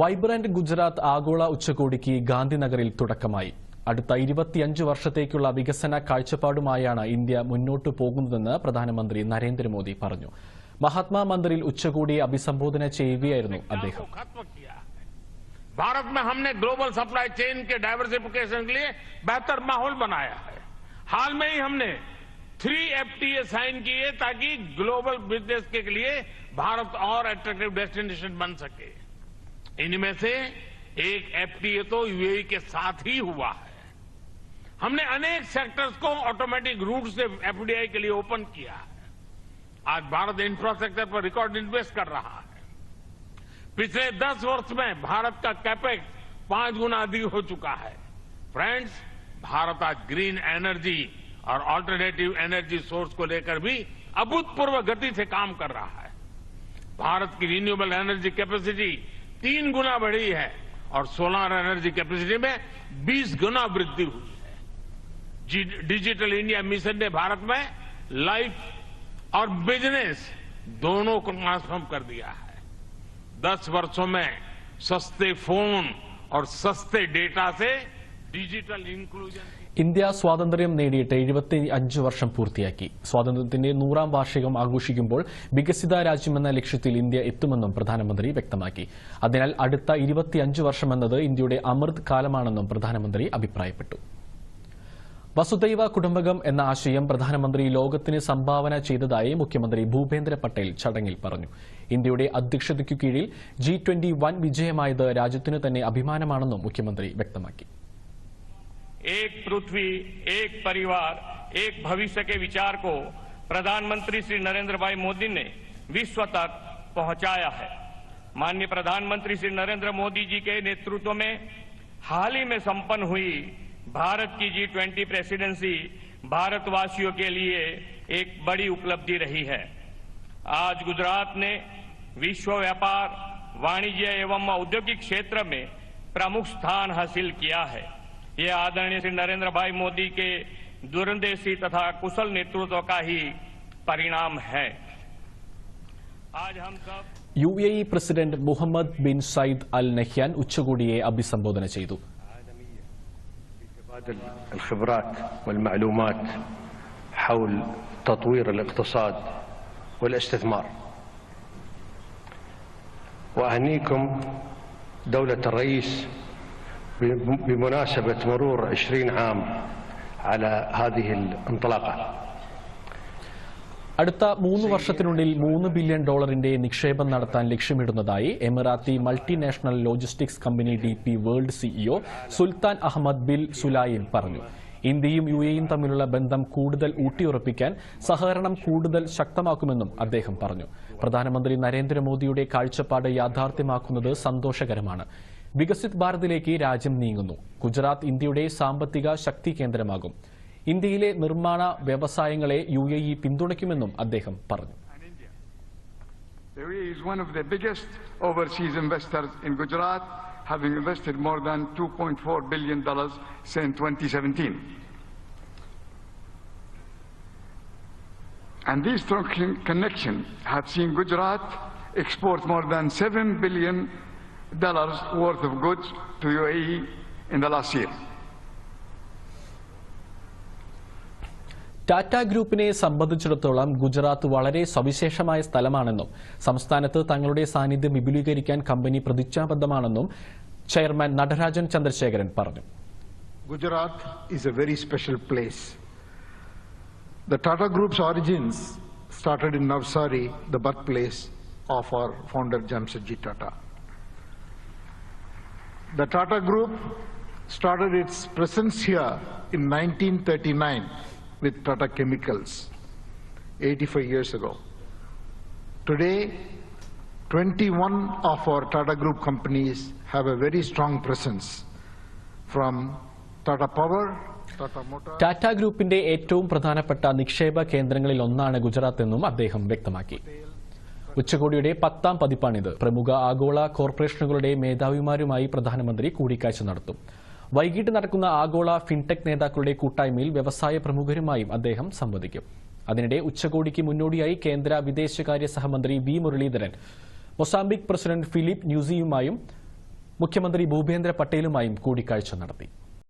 Vibrant Gujarat ആഗോള ഉച്ചകോടിക്ക് ഗാന്ധിനഗറിൽ തുടക്കമായി അടുത്ത ഇരുപത്തിയഞ്ച് വർഷത്തേക്കുള്ള വികസന കാഴ്ചപ്പാടുമായാണ് ഇന്ത്യ മുന്നോട്ടു പോകുന്നതെന്ന് പ്രധാനമന്ത്രി നരേന്ദ്രമോദി പറഞ്ഞു മഹാത്മാ മന്ദിറിൽ ഉച്ചകോടിയെ അഭിസംബോധന ചെയ്യുകയായിരുന്നു അദ്ദേഹം को खत्म किया है भारत में हमने ग्लोबल सप्लाई चेन के डाइवर्सिफिकेशन के लिए बेहतर माहौल बनाया है हाल में ही हमने थ्री एफटीए साइन किए ताकि ग्लोबल बिजनेस के लिए भारत और अट्रैक्टिव डेस्टिनेशन बन सके इनमें से एक एफटीए तो यूएई के साथ ही हुआ है। हमने अनेक सेक्टर्स को ऑटोमेटिक रूट से एफडीआई के लिए ओपन किया है। आज भारत इंफ्रास्ट्रक्चर पर रिकॉर्ड इन्वेस्ट कर रहा है। पिछले दस वर्ष में भारत का कैपेक्स पाँच गुना अधिक हो चुका है। फ्रेंड्स भारत आज ग्रीन एनर्जी और ऑल्टरनेटिव एनर्जी सोर्स को लेकर भी अभूतपूर्व गति से काम कर रहा है। भारत की रिन्यूएबल एनर्जी कैपेसिटी तीन गुना बढ़ी है और सोलर एनर्जी कैपेसिटी में 20 गुना वृद्धि हुई है। डिजिटल इंडिया मिशन ने भारत में लाइफ और बिज़नेस दोनों को ट्रांसफॉर्म कर दिया है। दस वर्षों में सस्ते फ़ोन और सस्ते डेटा से ഡിജിറ്റൽ ഇന്ത്യ സ്വാതന്ത്ര്യം നേടിയിട്ട് എഴുപത്തി അഞ്ച് വർഷം പൂർത്തിയാക്കി. സ്വാതന്ത്ര്യത്തിന്റെ നൂറാം വാർഷികം ആഘോഷിക്കുമ്പോൾ വികസിത രാജ്യമെന്ന ലക്ഷ്യത്തിൽ ഇന്ത്യ എത്തുമെന്നും പ്രധാനമന്ത്രി വ്യക്തമാക്കി. അതിനാൽ അടുത്ത ഇരുപത്തിയഞ്ച് വർഷമെന്നത് ഇന്ത്യയുടെ അമൃത് കാലമാണെന്നും പ്രധാനമന്ത്രി അഭിപ്രായപ്പെട്ടു. വസുദൈവ കുടുംബകം എന്ന ആശയം പ്രധാനമന്ത്രി ലോകത്തിന് സംഭാവന ചെയ്തതായി മുഖ്യമന്ത്രി ഭൂപേന്ദ്ര പട്ടേൽ ചടങ്ങിൽ പറഞ്ഞു. ഇന്ത്യയുടെ അധ്യക്ഷതയ്ക്കു കീഴിൽ ജി ട്വന്റി വൻ വിജയമായത് രാജ്യത്തിന് തന്നെ അഭിമാനമാണെന്നും മുഖ്യമന്ത്രി വ്യക്തമാക്കി. एक पृथ्वी, एक परिवार, एक भविष्य के विचार को प्रधानमंत्री श्री नरेंद्र भाई मोदी ने विश्व तक पहुँचाया है। माननीय प्रधानमंत्री श्री नरेंद्र मोदी जी के नेतृत्व में हाल ही में संपन्न हुई भारत की जी ट्वेंटी प्रेसिडेंसी भारतवासियों के लिए एक बड़ी उपलब्धि रही है। आज गुजरात ने विश्व व्यापार, वाणिज्य एवं औद्योगिक क्षेत्र में प्रमुख स्थान हासिल किया है। ये आदरणीय श्री नरेंद्र भाई मोदी के दूरंदेशी तथा कुशल नेतृत्व का ही परिणाम है आज हम सब U A E president Mohammed bin Zayed Al Nahyan ഉച്ചകോടിയെ അഭിസംബോധന ചെയ്തു تبادل الخبرات والمعلومات حول تطوير الاقتصاد والاستثمار واهنيكم دوله الرئيس بمناسبه مرور عشرين عام على هذه الانطلاقه അടുത്ത മൂന്ന് വർഷത്തിനുള്ളിൽ മൂന്ന് ബില്യൺ ഡോളറിന്റെ നിക്ഷേപം നടത്താൻ ലക്ഷ്യമിടുന്നതായി Emirati multinational logistics company D P World CEO Sultan Ahmed bin Sulayem പറഞ്ഞു ഇന്ത്യയും യു എയും തമ്മിലുള്ള ബന്ധം കൂടുതൽ ഊട്ടിയുറപ്പിക്കാൻ സഹകരണം കൂടുതൽ ശക്തമാക്കുമെന്നും അദ്ദേഹം പറഞ്ഞു പ്രധാനമന്ത്രി നരേന്ദ്രമോദിയുടെ കാഴ്ചപ്പാട് യാഥാർത്ഥ്യമാക്കുന്നത് സന്തോഷകരമാണ് വികസിത് ഭാരതിലേക്ക് രാജ്യം നീങ്ങുന്നു ഗുജറാത്ത് ഇന്ത്യയുടെ സാമ്പത്തിക ശക്തി കേന്ദ്രമാകും ഇന്ത്യയിലെ നിർമ്മാണ വ്യവസായങ്ങളെ യു എ ഇ പിന്തുണയ്ക്കുമെന്നും അദ്ദേഹം പറഞ്ഞു UAE is one of the biggest overseas investors in Gujarat, having invested more than $2.4 billion since 2017. And these strong con- connections have seen Gujarat export more than $7 billion worth of goods to UAE in the last year. Tata ഗ്രൂപ്പിനെ സംബന്ധിച്ചിടത്തോളം ഗുജറാത്ത് വളരെ സവിശേഷമായ സ്ഥലമാണെന്നും സംസ്ഥാനത്ത് തങ്ങളുടെ സാന്നിധ്യം വിപുലീകരിക്കാൻ company പ്രതിജ്ഞാബദ്ധമാണെന്നും chairman Natarajan Chandrasekaran പറഞ്ഞു Gujarat is a very special place. The Tata Group's started in Navsari the birth place of our founder Jamshedji Tata. The Tata Group started its presence here in 1939 with Tata Chemicals, 85 years ago. Today, 21 of our Tata Group companies have a very strong presence from Tata Power, Tata Motors. Tata ഗ്രൂപ്പിന്റെ ഏറ്റവും പ്രധാനപ്പെട്ട നിക്ഷേപ കേന്ദ്രങ്ങളിൽ ഒന്നാണ് ഗുജറാത്ത് എന്നും അദ്ദേഹം വ്യക്തമാക്കി ഉച്ചകോടിയുടെ പത്താം പതിപ്പാണിത്. പ്രമുഖ ആഗോള കോർപ്പറേഷനുകളുടെ മേധാവിമാരുമായി പ്രധാനമന്ത്രി കൂടിക്കാഴ്ച നടത്തും. വൈകിട്ട് നടക്കുന്ന ആഗോള ഫിൻടെക് നേതാക്കളുടെ കൂട്ടായ്മയിൽ വ്യവസായ പ്രമുഖരുമായും അദ്ദേഹം സംവദിക്കും. അതിനിടെ ഉച്ചകോടിക്ക് മുന്നോടിയായി കേന്ദ്ര വിദേശകാര്യ സഹമന്ത്രി V Muraleedharan Mozambique president Filipe ന്യൂസിയുമായും മുഖ്യമന്ത്രി ഭൂപേന്ദ്ര പട്ടേലുമായും കൂടിക്കാഴ്ച നടത്തി.